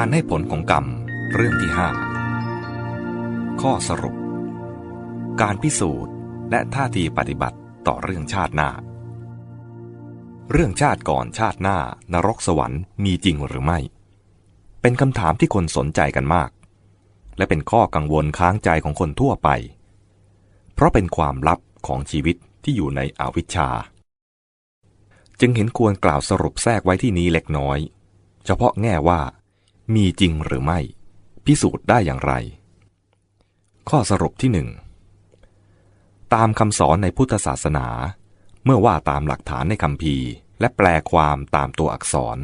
การให้ผลของกรรม เรื่องที่ห้าข้อสรุป การพิสูจน์และท่าทีปฏิบัติต่อเรื่องชาติหน้า เรื่องชาติก่อนชาติหน้านรกสวรรค์มีจริงหรือไม่ เป็นคำถามที่คนสนใจกันมาก และเป็นข้อกังวลค้างใจของคนทั่วไป เพราะเป็นความลับของชีวิตที่อยู่ในอวิชชา จึงเห็นควรกล่าวสรุปแทรกไว้ที่นี้เล็กน้อย เฉพาะแง่ว่า มีจริงหรือไม่ พิสูจน์ได้อย่างไร ข้อสรุปที่หนึ่งตามคำสอนในพุทธศาสนา เมื่อว่าตามหลักฐานในคำพีและแปลความตามตัวอักษร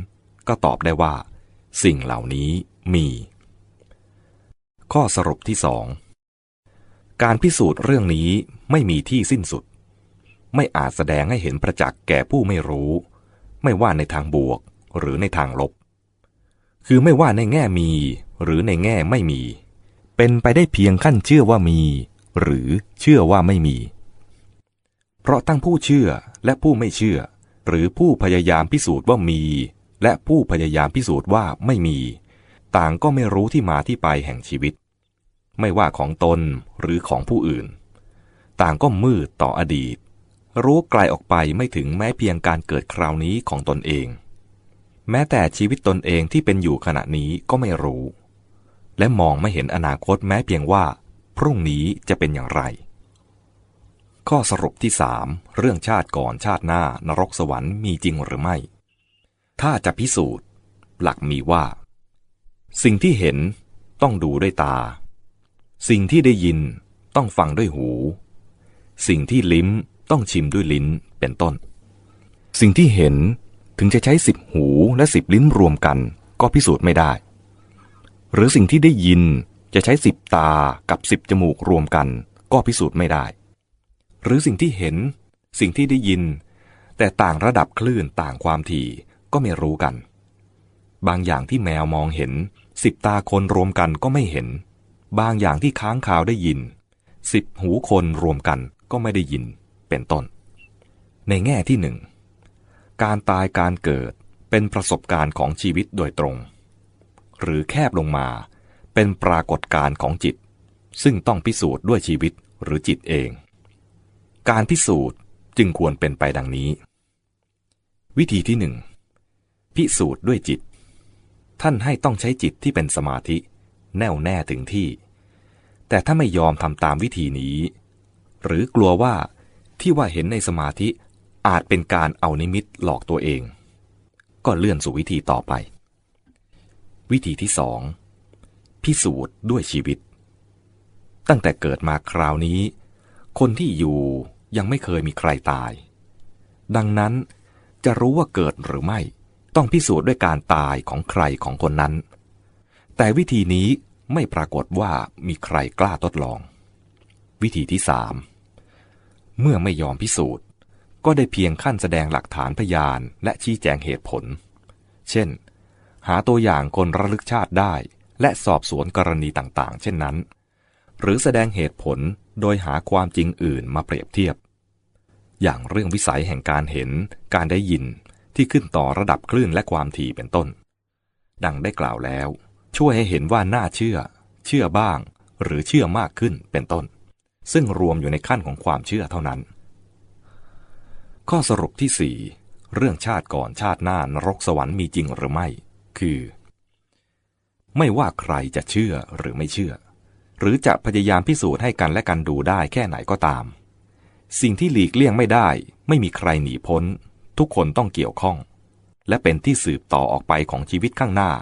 ก็ตอบได้ว่า สิ่งเหล่านี้มี ข้อสรุปที่สองการพิสูจน์เรื่องนี้ไม่มีที่สิ้นสุด ไม่อาจแสดงให้เห็นประจักษ์แก่ผู้ไม่รู้ ไม่ว่าในทางบวกหรือในทางลบ คือไม่ว่าในแง่มี หรือในแง่ไม่มี เป็นไปได้เพียงขั้นเชื่อว่ามี หรือเชื่อว่าไม่มี เพราะทั้งผู้เชื่อและผู้ไม่เชื่อ หรือผู้พยายามพิสูจน์ว่ามี และผู้พยายามพิสูจน์ว่าไม่มี ต่างก็ไม่รู้ที่มาที่ไปแห่งชีวิต ไม่ว่าของตนหรือของผู้อื่น ต่างก็มืดต่ออดีต รู้ไกลออกไปไม่ถึงแม้เพียงการเกิดคราวนี้ของตนเอง แม้แต่ชีวิตตนเองที่เป็นอยู่ขณะนี้ก็ไม่รู้ และมองไม่เห็นอนาคตแม้เพียงว่า พรุ่งนี้จะเป็นอย่างไร ข้อสรุปที่สามเรื่องชาติก่อนชาติหน้านรกสวรรค์มีจริงหรือไม่ ถ้าจะพิสูจน์ หลักมีว่า สิ่งที่เห็นต้องดูด้วยตา สิ่งที่ได้ยินต้องฟังด้วยหู สิ่งที่ลิ้มต้องชิมด้วยลิ้นเป็นต้น สิ่งที่เห็น ถึงจะใช้สิบหูและสิบลิ้นรวมกัน ก็พิสูจน์ไม่ได้ หรือสิ่งที่ได้ยินจะใช้สิบตากับสิบจมูกรวมกัน ก็พิสูจน์ไม่ได้ หรือสิ่งที่เห็น สิ่งที่ได้ยิน แต่ต่างระดับคลื่นต่างความถี่ก็ไม่รู้กัน บางอย่างที่แมวมองเห็นสิบตาคนรวมกันก็ไม่เห็น บางอย่างที่ค้างคาวได้ยินสิบหูคนรวมกันก็ไม่ได้ยิน เป็นต้น ในแง่ที่หนึ่ง การตายการเกิดเป็นประสบการณ์ของชีวิตโดยตรง หรือแคบลงมาเป็นปรากฏการณ์ของจิต ซึ่งต้องพิสูจน์ด้วยชีวิตหรือจิตเอง การพิสูจน์จึงควรเป็นไปดังนี้ วิธีที่หนึ่งพิสูจน์ด้วยจิต ท่านให้ต้องใช้จิตที่เป็นสมาธิ แน่วแน่ถึงที่ แต่ถ้าไม่ยอมทำตามวิธีนี้ หรือกลัวว่าที่ว่าเห็นในสมาธิ อาจเป็นการเอานิมิตหลอกตัวเอง ก็เลื่อนสู่วิธีต่อไป วิธีที่สองพิสูจน์ด้วยชีวิต ตั้งแต่เกิดมาคราวนี้ คนที่อยู่ยังไม่เคยมีใครตาย ดังนั้นจะรู้ว่าเกิดหรือไม่ ต้องพิสูจน์ด้วยการตายของใครของคนนั้น แต่วิธีนี้ไม่ปรากฏว่ามีใครกล้าทดลอง วิธีที่สามเมื่อไม่ยอมพิสูจน์ ก็ได้เพียงขั้นแสดงหลักฐานพยานและชี้แจงเหตุผล เช่น หาตัวอย่างคนระลึกชาติได้ และสอบสวนกรณีต่างๆ เช่นนั้น หรือแสดงเหตุผลโดยหาความจริงอื่นมาเปรียบเทียบ อย่างเรื่องวิสัยแห่งการเห็น การได้ยินที่ขึ้นต่อระดับคลื่นและความถี่เป็นต้น ดังได้กล่าวแล้ว ช่วยให้เห็นว่าน่าเชื่อ เชื่อบ้าง หรือเชื่อมากขึ้นเป็นต้น ซึ่งรวมอยู่ในขั้นของความเชื่อเท่านั้น ข้อสรุปที่สี่เรื่องชาติก่อนชาติหน้านรกสวรรค์มีจริงหรือไม่ คือ ไม่ว่าใครจะเชื่อหรือไม่เชื่อ หรือจะพยายามพิสูจน์ให้กันและกันดูได้แค่ไหนก็ตาม สิ่งที่หลีกเลี่ยงไม่ได้ ไม่มีใครหนีพ้น ทุกคนต้องเกี่ยวข้อง และเป็นที่สืบต่อออกไปของชีวิตข้างหน้า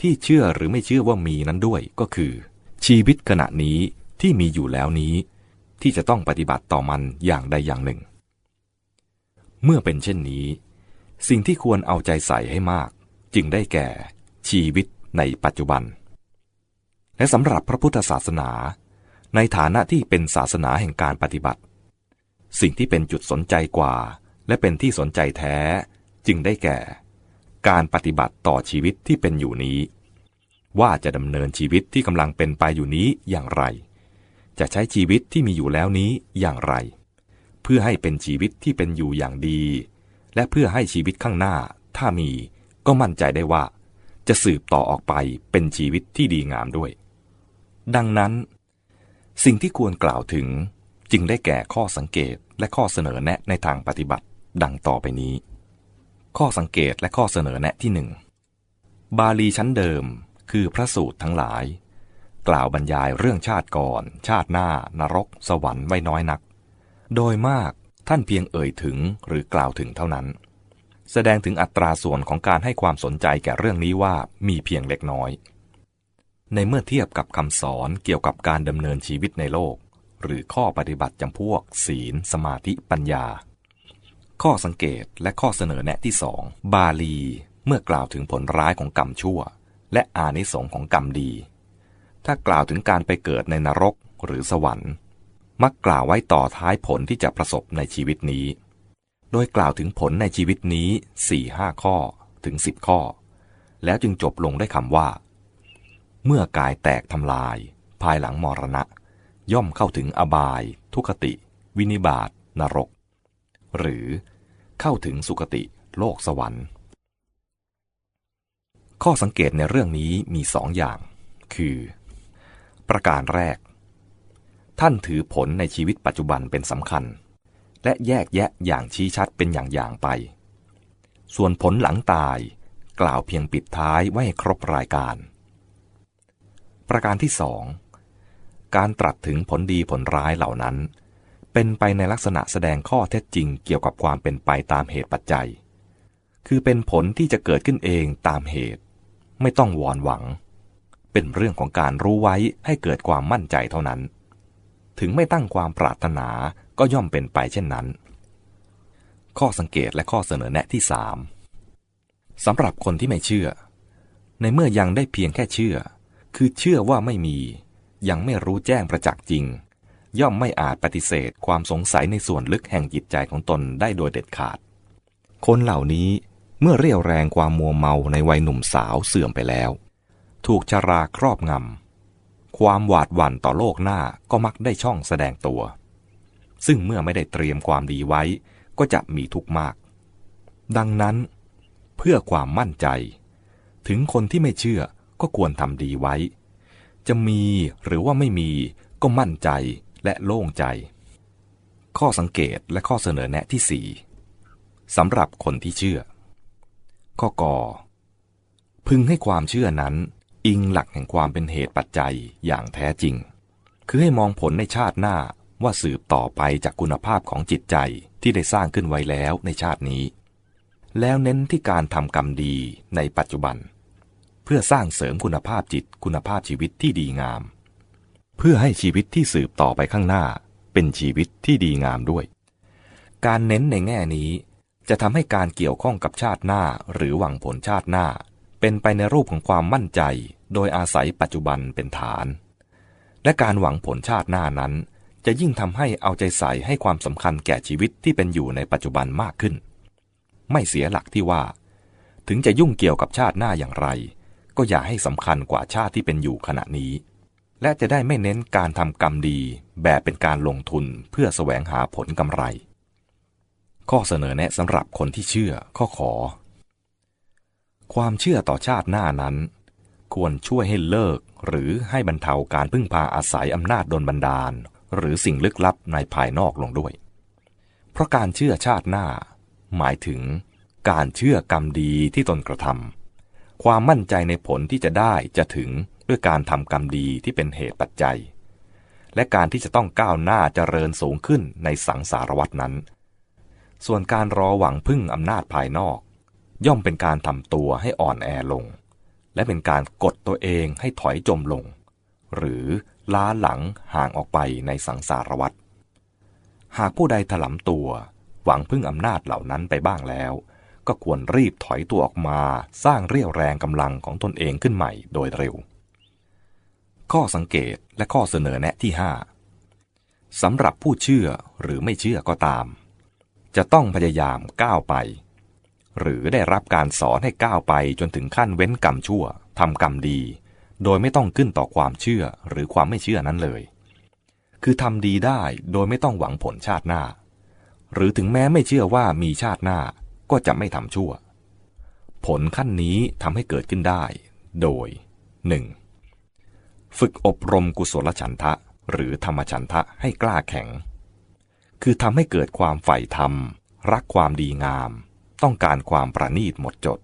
ที่เชื่อหรือไม่เชื่อว่ามีนั้นด้วยก็คือ ชีวิตขณะนี้ที่มีอยู่แล้วนี้ ที่จะต้องปฏิบัติต่อมันอย่างใดอย่างหนึ่ง เมื่อเป็นเช่นนี้ สิ่งที่ควรเอาใจใส่ให้มาก จึงได้แก่ชีวิตในปัจจุบัน และสำหรับพระพุทธศาสนา ในฐานะที่เป็นศาสนาแห่งการปฏิบัติ สิ่งที่เป็นจุดสนใจกว่า และเป็นที่สนใจแท้ จึงได้แก่ การปฏิบัติต่อชีวิตที่เป็นอยู่นี้ ว่าจะดำเนินชีวิตที่กำลังเป็นไปอยู่นี้อย่างไร จะใช้ชีวิตที่มีอยู่แล้วนี้อย่างไร เพื่อให้เป็นชีวิตที่เป็นอยู่อย่างดี และเพื่อให้ชีวิตข้างหน้า ถ้ามีก็มั่นใจได้ว่า จะสืบต่อออกไปเป็นชีวิตที่ดีงามด้วย ดังนั้น สิ่งที่ควรกล่าวถึงจึงได้แก่ข้อสังเกตและข้อเสนอแนะในทางปฏิบัติ ดังต่อไปนี้ ข้อสังเกตและข้อเสนอแนะที่หนึ่งบาลีชั้นเดิมคือพระสูตรทั้งหลาย กล่าวบรรยายเรื่องชาติก่อน ชาติหน้านรก สวรรค์ไว้น้อยนัก โดยมากท่านเพียงเอ่ยถึงหรือกล่าวถึงเท่านั้น แสดงถึงอัตราส่วนของการให้ความสนใจแก่เรื่องนี้ว่ามีเพียงเล็กน้อย ในเมื่อเทียบกับคำสอนเกี่ยวกับการดำเนินชีวิตในโลก หรือข้อปฏิบัติจำพวก ศีล สมาธิปัญญา ข้อสังเกตและข้อเสนอแนะที่สองบาลีเมื่อกล่าวถึงผลร้ายของกรรมชั่ว และอานิสงส์ของกรรมดี ถ้ากล่าวถึงการไปเกิดในนรกหรือสวรรค์ มักกล่าวไว้ต่อท้ายผลที่จะประสบในชีวิตนี้ โดยกล่าวถึงผลในชีวิตนี้สี่ห้าข้อถึงสิบข้อ แล้วจึงจบลงด้วยคำว่า เมื่อกายแตกทำลาย ภายหลังมรณะ ย่อมเข้าถึงอบาย ทุคติ วินิบาตนรก หรือเข้าถึงสุคติโลกสวรรค์ ข้อสังเกตในเรื่องนี้มีสองอย่าง คือ ประการแรก ท่านถือผลในชีวิตปัจจุบันเป็นสำคัญ และแยกแยะอย่างชี้ชัดเป็นอย่างๆไป ส่วนผลหลังตายกล่าวเพียงปิดท้ายไว้ครบรายการ ประการที่สองการตรัสถึงผลดีผลร้ายเหล่านั้น เป็นไปในลักษณะแสดงข้อเท็จจริงเกี่ยวกับความเป็นไปตามเหตุปัจจัย คือเป็นผลที่จะเกิดขึ้นเองตามเหตุ ไม่ต้องวอนหวัง เป็นเรื่องของการรู้ไว้ให้เกิดความมั่นใจเท่านั้น ถึงไม่ตั้งความปรารถนาก็ย่อมเป็นไปเช่นนั้น ข้อสังเกตและข้อเสนอแนะที่สามสำหรับคนที่ไม่เชื่อ ในเมื่อยังได้เพียงแค่เชื่อ คือเชื่อว่าไม่มี ยังไม่รู้แจ้งประจักษ์จริง ย่อมไม่อาจปฏิเสธความสงสัยในส่วนลึกแห่งจิตใจของตนได้โดยเด็ดขาด คนเหล่านี้เมื่อเรียวแรงความมัวเมาในวัยหนุ่มสาวเสื่อมไปแล้ว ถูกชราครอบงำ ความหวาดหวั่นต่อโลกหน้าก็มักได้ช่องแสดงตัว ซึ่งเมื่อไม่ได้เตรียมความดีไว้ ก็จะมีทุกข์มาก ดังนั้น เพื่อความมั่นใจ ถึงคนที่ไม่เชื่อก็ควรทำดีไว้ จะมีหรือว่าไม่มีก็มั่นใจและโล่งใจ ข้อสังเกตและข้อเสนอแนะที่สี่สำหรับคนที่เชื่อ ข้อกอพึงให้ความเชื่อนั้น อิงหลักแห่งความเป็นเหตุปัจจัยอย่างแท้จริง คือให้มองผลในชาติหน้าว่าสืบต่อไปจากคุณภาพของจิตใจที่ได้สร้างขึ้นไว้แล้วในชาตินี้ แล้วเน้นที่การทำกรรมดีในปัจจุบัน เพื่อสร้างเสริมคุณภาพจิตคุณภาพชีวิตที่ดีงาม เพื่อให้ชีวิตที่สืบต่อไปข้างหน้า เป็นชีวิตที่ดีงามด้วย การเน้นในแง่นี้ จะทำให้การเกี่ยวข้องกับชาติหน้าหรือหวังผลชาติหน้า เป็นไปในรูปของความมั่นใจ โดยอาศัยปัจจุบันเป็นฐาน และการหวังผลชาติหน้านั้น จะยิ่งทำให้เอาใจใส่ให้ความสำคัญแก่ชีวิตที่เป็นอยู่ในปัจจุบันมากขึ้น ไม่เสียหลักที่ว่า ถึงจะยุ่งเกี่ยวกับชาติหน้าอย่างไร ก็อย่าให้สำคัญกว่าชาติที่เป็นอยู่ขณะนี้ และจะได้ไม่เน้นการทำกรรมดีแบบเป็นการลงทุนเพื่อแสวงหาผลกำไร ข้อเสนอแนะสำหรับคนที่เชื่อข้อขอความเชื่อต่อชาติหน้านั้น ควรช่วยให้เลิก หรือให้บรรเทาการพึ่งพาอาศัยอำนาจดนบันดาล หรือสิ่งลึกลับในภายนอกลงด้วย เพราะการเชื่อชาติหน้า หมายถึงการเชื่อกรรมดีที่ตนกระทำความมั่นใจในผลที่จะได้จะถึงด้วยการทำกรรมดีที่เป็นเหตุปัจจัย และการที่จะต้องก้าวหน้าเจริญสูงขึ้นในสังสารวัตนั้น ส่วนการรอหวังพึ่งอำนาจภายนอก ย่อมเป็นการทำตัวให้อ่อนแอลง และเป็นการกดตัวเองให้ถอยจมลง หรือล้าหลังห่างออกไปในสังสารวัฏหากผู้ใดถลำตัว หวังพึ่งอำนาจเหล่านั้นไปบ้างแล้ว ก็ควรรีบถอยตัวออกมาสร้างเรี่ยวแรงกำลังของตนเองขึ้นใหม่โดยเร็ว ข้อสังเกตและข้อเสนอแนะที่ 5สำหรับผู้เชื่อหรือไม่เชื่อก็ตาม จะต้องพยายามก้าวไป หรือได้รับการสอนให้ก้าวไปจนถึงขั้นเว้นกรรมชั่วทำกรรมดี โดยไม่ต้องขึ้นต่อความเชื่อหรือความไม่เชื่อนั้นเลย คือทำดีได้โดยไม่ต้องหวังผลชาติหน้า หรือถึงแม้ไม่เชื่อว่ามีชาติหน้าก็จะไม่ทำชั่ว ผลขั้นนี้ทำให้เกิดขึ้นได้ โดย 1. ฝึกอบรมกุศลฉันทะ หรือธรรมฉันทะให้กล้าแข็ง คือทำให้เกิดความใฝ่ธรรม รักความดีงาม ต้องการความประณีตหมดจด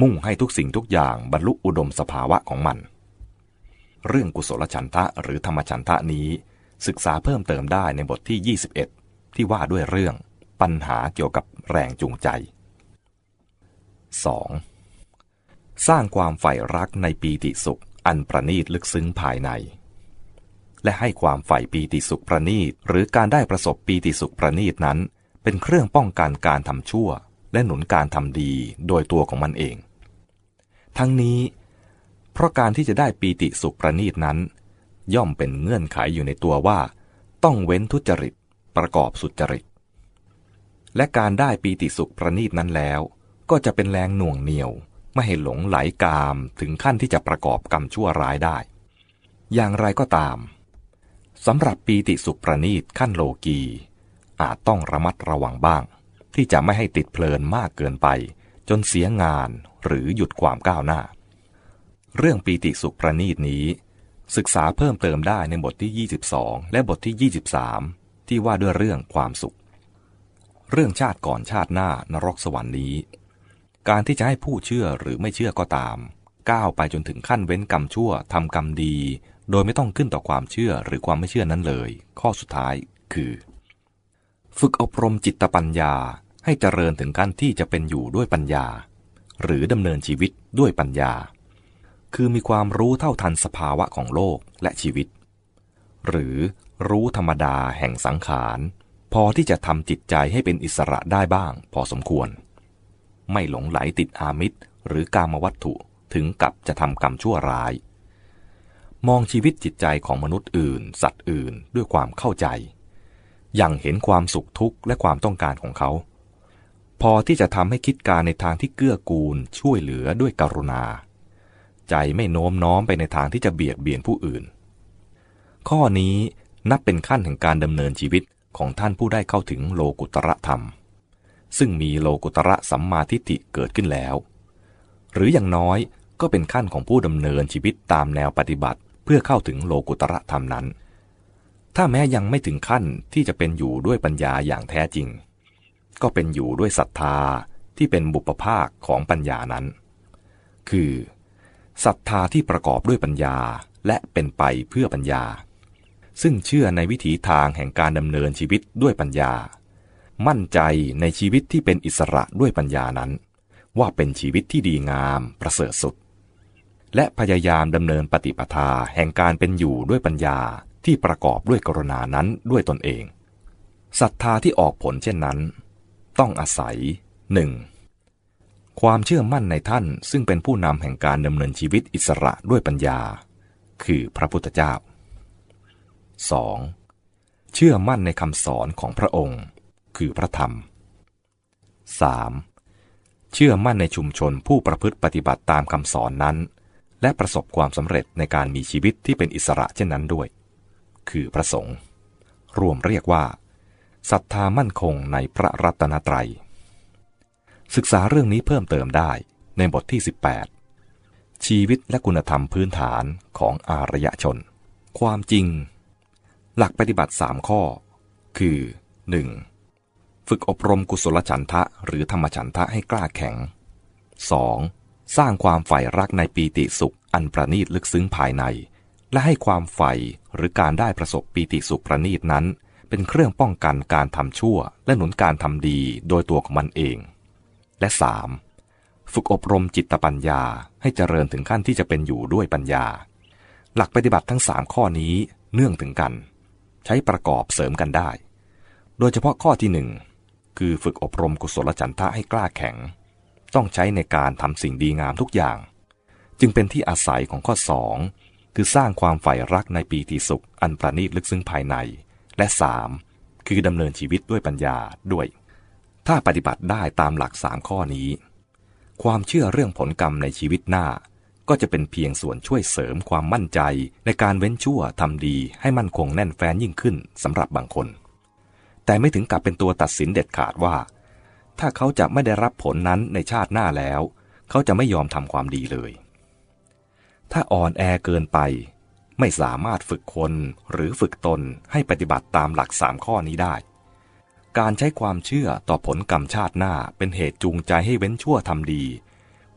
มุ่งให้ทุกสิ่งทุกอย่างบรรลุอุดมสภาวะของมัน เรื่องกุศลฉันทะหรือธรรมฉันทะนี้ ศึกษาเพิ่มเติมได้ในบทที่ 21 ที่ว่าด้วยเรื่องปัญหาเกี่ยวกับแรงจูงใจ 2. สร้างความใฝ่รักในปีติสุขอันประณีตลึกซึ้งภายใน และให้ความใฝ่ปีติสุขประณีตหรือการได้ประสบปีติสุขประณีตนั้น เป็นเครื่องป้องกันการทำชั่ว และหนุนการทำดีโดยตัวของมันเอง ทั้งนี้ เพราะการที่จะได้ปีติสุขประณีตนั้น ย่อมเป็นเงื่อนไขอยู่ในตัวว่า ต้องเว้นทุจริตประกอบสุจริต และการได้ปีติสุขประณีตนั้นแล้ว ก็จะเป็นแรงหน่วงเหนียว ไม่ให้หลงไหลกามถึงขั้นที่จะประกอบกรรมชั่วร้ายได้ อย่างไรก็ตามสำหรับปีติสุขประณีตขั้นโลกีอาจต้องระมัดระวังบ้าง ที่จะไม่ให้ติดเพลินมากเกินไป จนเสียงานหรือหยุดความก้าวหน้า เรื่องปีติสุขประณีตนี้ ศึกษาเพิ่มเติมได้ในบทที่ 22 และบทที่ 23 ที่ว่าด้วยเรื่องความสุข เรื่องชาติก่อนชาติหน้านรกสวรรค์นี้ การที่จะให้ผู้เชื่อหรือไม่เชื่อก็ตาม ก้าวไปจนถึงขั้นเว้นกรรมชั่วทำกรรมดี โดยไม่ต้องขึ้นต่อความเชื่อหรือความไม่เชื่อนั้นเลย ข้อสุดท้ายคือ ฝึกอบรมจิตปัญญาให้เจริญถึงขั้นที่จะเป็นอยู่ด้วยปัญญา หรือดำเนินชีวิตด้วยปัญญา คือมีความรู้เท่าทันสภาวะของโลกและชีวิต หรือรู้ธรรมดาแห่งสังขารพอที่จะทำจิตใจให้เป็นอิสระได้บ้าง พอสมควร ไม่หลงไหลติดอามิตรหรือกามวัตถุถึงกับจะทำกรรมชั่วร้าย มองชีวิตจิตใจของมนุษย์อื่น สัตว์อื่นด้วยความเข้าใจ อย่างเห็นความสุขทุกข์และความต้องการของเขา พอที่จะทำให้คิดการในทางที่เกื้อกูลช่วยเหลือด้วยกรุณา ใจไม่โน้มน้อมไปในทางที่จะเบียดเบียนผู้อื่น ข้อนี้นับเป็นขั้นแห่งการดำเนินชีวิตของท่านผู้ได้เข้าถึงโลกุตระธรรม ซึ่งมีโลกุตระสัมมาทิฏฐิเกิดขึ้นแล้ว หรืออย่างน้อยก็เป็นขั้นของผู้ดำเนินชีวิตตามแนวปฏิบัติเพื่อเข้าถึงโลกุตระธรรมนั้น ถ้าแม้ยังไม่ถึงขั้นที่จะเป็นอยู่ด้วยปัญญาอย่างแท้จริง ก็เป็นอยู่ด้วยศรัทธาที่เป็นบุปภาคของปัญญานั้น คือศรัทธาที่ประกอบด้วยปัญญาและเป็นไปเพื่อปัญญา ซึ่งเชื่อในวิถีทางแห่งการดำเนินชีวิตด้วยปัญญา มั่นใจในชีวิตที่เป็นอิสระด้วยปัญญานั้น ว่าเป็นชีวิตที่ดีงามประเสริฐสุด และพยายามดำเนินปฏิปทาแห่งการเป็นอยู่ด้วยปัญญา ที่ประกอบด้วยกรุณานั้นด้วยตนเองศรัทธาที่ออกผลเช่นนั้น ต้องอาศัย 1. ความเชื่อมั่นในท่านซึ่งเป็นผู้นำแห่งการดำเนินชีวิตอิสระด้วยปัญญา คือพระพุทธเจ้า 2. เชื่อมั่นในคำสอนของพระองค์ คือพระธรรม 3. เชื่อมั่นในชุมชนผู้ประพฤติปฏิบัติตามคำสอนนั้น และประสบความสำเร็จในการมีชีวิตที่เป็นอิสระเช่นนั้นด้วย คือพระสงฆ์รวมเรียกว่าศรัทธามั่นคงในพระรัตนตรัย ศึกษาเรื่องนี้เพิ่มเติมได้ในบทที่ 18 ชีวิตและคุณธรรมพื้นฐานของอารยชน ความจริง หลักปฏิบัติ 3 ข้อ คือ 1. ฝึกอบรมกุศลฉันทะหรือธรรมฉันทะให้กล้าแข็ง 2. สร้างความใฝ่รักในปีติสุขอันประณีตลึกซึ้งภายใน และให้ความใฝ่หรือการได้ประสบปีติสุขประณีตนั้น เป็นเครื่องป้องกันการทำชั่ว และหนุนการทำดีโดยตัวของมันเอง และ 3. ฝึกอบรมจิตปัญญาให้เจริญถึงขั้นที่จะเป็นอยู่ด้วยปัญญา หลักปฏิบัติทั้ง 3 ข้อนี้เนื่องถึงกัน ใช้ประกอบเสริมกันได้ โดยเฉพาะข้อที่หนึ่งคือฝึกอบรมกุศลฉันทะให้กล้าแข็ง ต้องใช้ในการทำสิ่งดีงามทุกอย่าง จึงเป็นที่อาศัยของข้อ 2 คือสร้างความใฝ่รักในปีติสุข อันประณีตลึกซึ้งภายใน และ 3. คือดำเนินชีวิตด้วยปัญญาด้วย ถ้าปฏิบัติได้ตามหลักสามข้อนี้ ความเชื่อเรื่องผลกรรมในชีวิตหน้า ก็จะเป็นเพียงส่วนช่วยเสริมความมั่นใจในการเว้นชั่วทำดีให้มั่นคงแน่นแฟ้นยิ่งขึ้นสำหรับบางคน แต่ไม่ถึงกับเป็นตัวตัดสินเด็ดขาดว่า ถ้าเขาจะไม่ได้รับผลนั้นในชาติหน้าแล้ว เขาจะไม่ยอมทำความดีเลย ถ้าอ่อนแอเกินไป ไม่สามารถฝึกคนหรือฝึกตนให้ปฏิบัติตามหลักสามข้อนี้ได้ การใช้ความเชื่อต่อผลกรรมชาติหน้าเป็นเหตุจูงใจให้เว้นชั่วทำดี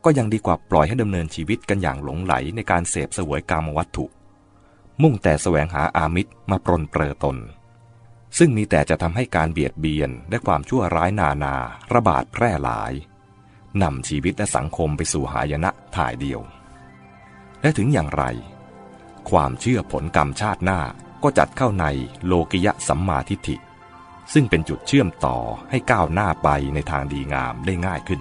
ก็ยังดีกว่าปล่อยให้ดำเนินชีวิตกันอย่างหลงไหลในการเสพเสวยกรรมวัตถุ มุ่งแต่แสวงหาอามิตรมาปรนเปรอตน ซึ่งมีแต่จะทำให้การเบียดเบียนและความชั่วร้ายนานา ระบาดแพร่หลายนำชีวิตและสังคมไปสู่หายนะถ่ายเดียว และถึงอย่างไร ความเชื่อผลกรรมชาติหน้าก็จัดเข้าในโลกิยะสัมมาทิฏฐิ ซึ่งเป็นจุดเชื่อมต่อให้ก้าวหน้าไปในทางดีงามได้ง่ายขึ้น